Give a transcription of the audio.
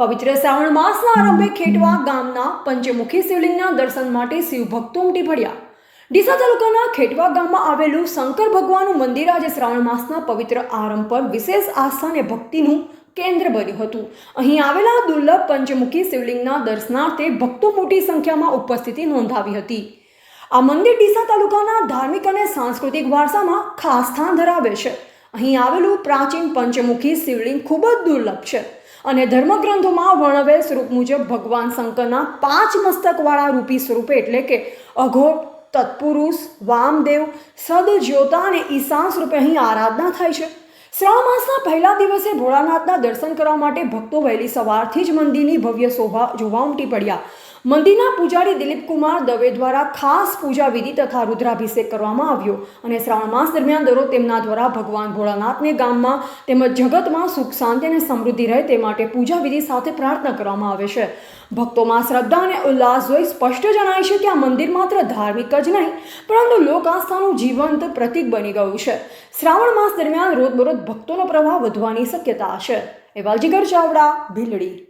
પવિત્ર શ્રાવણ માસના આરંભે ખેટવા ગામના પંચમુખી શિવલિંગના દર્શન માટે શિવ ભક્તો ઉમટી પડ્યા. ડીસા તાલુકાના ખેટવા ગામમાં આવેલું શંકર ભગવાનનું મંદિર આજે શ્રાવણ માસના પવિત્ર આરંભ પર વિશેષ આસ્થા અને ભક્તિનું કેન્દ્ર બન્યું હતું. અહીં આવેલા દુર્લભ પંચમુખી શિવલિંગના દર્શનાર્થે ભક્તો મોટી સંખ્યામાં ઉપસ્થિતિ નોંધાવી હતી. આ મંદિર ડીસા તાલુકાના ધાર્મિક અને સાંસ્કૃતિક વારસામાં ખાસ સ્થાન ધરાવે છે. અહીં આવેલું પ્રાચીન પંચમુખી શિવલિંગ ખૂબ જ દુર્લભ છે અને ધર્મગ્રંથોમાં વર્ણવેલ સ્વરૂપ મુજબ ભગવાન શંકરના પાંચ મસ્તકવાળા રૂપી સ્વરૂપે એટલે કે અઘોર, તત્પુરુષ, વામદેવ, સદજ્યોતા અને ઈશાન સ્વરૂપે અહીં આરાધના થાય છે. શ્રાવણ માસના પહેલા દિવસે ભોળાનાથના દર્શન કરવા માટે ભક્તો વહેલી સવારથી જ મંદિરની ભવ્ય શોભા જોવા ઉમટી પડ્યા. મંદિરના પૂજારી દિલીપ કુમાર દવે દ્વારા ખાસ પૂજા વિધિ તથા રુદ્રાભિષેક કરવામાં આવ્યો અને શ્રાવણ માસ દરમિયાન દરરોજ તેમના દ્વારા ભગવાન ભોળાનાથને ગામમાં તેમજ જગતમાં સુખ, શાંતિ અને સમૃદ્ધિ રહે તે માટે પૂજા વિધિ સાથે પ્રાર્થના કરવામાં આવે છે. ભક્તોમાં શ્રદ્ધા અને ઉલ્લાસ જોઈ સ્પષ્ટ જણાય છે કે આ મંદિર માત્ર ધાર્મિક જ નહીં, પરંતુ લોક આસ્થાનું જીવંત પ્રતીક બની ગયું છે. શ્રાવણ માસ દરમિયાન રોજબરોજ ભક્તોનો પ્રવાહ વધવાની શક્યતા છે. એવાલજીગર ચાવડા, ભીલડી.